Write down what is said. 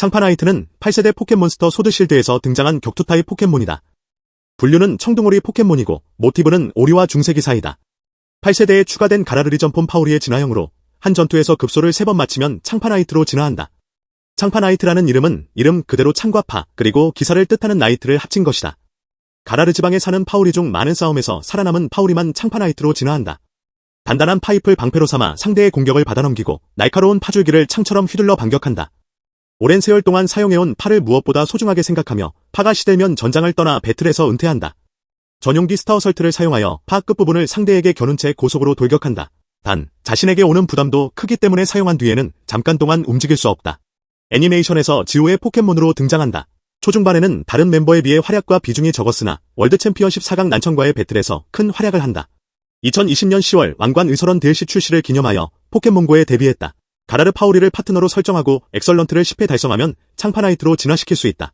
창파나이트는 8세대 포켓몬스터 소드실드에서 등장한 격투 타입 포켓몬이다. 분류는 청둥오리 포켓몬이고 모티브는 오리와 중세기 사이다. 8세대에 추가된 가라르리 점폼 파우리의 진화형으로 한 전투에서 급소를 3번 마치면 창파나이트로 진화한다. 창파나이트라는 이름은 이름 그대로 창과 파 그리고 기사를 뜻하는 나이트를 합친 것이다. 가라르 지방에 사는 파우리 중 많은 싸움에서 살아남은 파우리만 창파나이트로 진화한다. 단단한 파이프를 방패로 삼아 상대의 공격을 받아넘기고 날카로운 파줄기를 창처럼 휘둘러 반격한다. 오랜 세월 동안 사용해온 팔을 무엇보다 소중하게 생각하며 파가 시들면 전장을 떠나 배틀에서 은퇴한다. 전용기 스타어설트를 사용하여 파 끝부분을 상대에게 겨눈 채 고속으로 돌격한다. 단, 자신에게 오는 부담도 크기 때문에 사용한 뒤에는 잠깐 동안 움직일 수 없다. 애니메이션에서 지우의 포켓몬으로 등장한다. 초중반에는 다른 멤버에 비해 활약과 비중이 적었으나 월드 챔피언십 4강 난청과의 배틀에서 큰 활약을 한다. 2020년 10월 왕관 의설원 DLC 출시를 기념하여 포켓몬고에 데뷔했다. 가라르 파우리를 파트너로 설정하고 엑설런트를 10회 달성하면 창파나이트로 진화시킬 수 있다.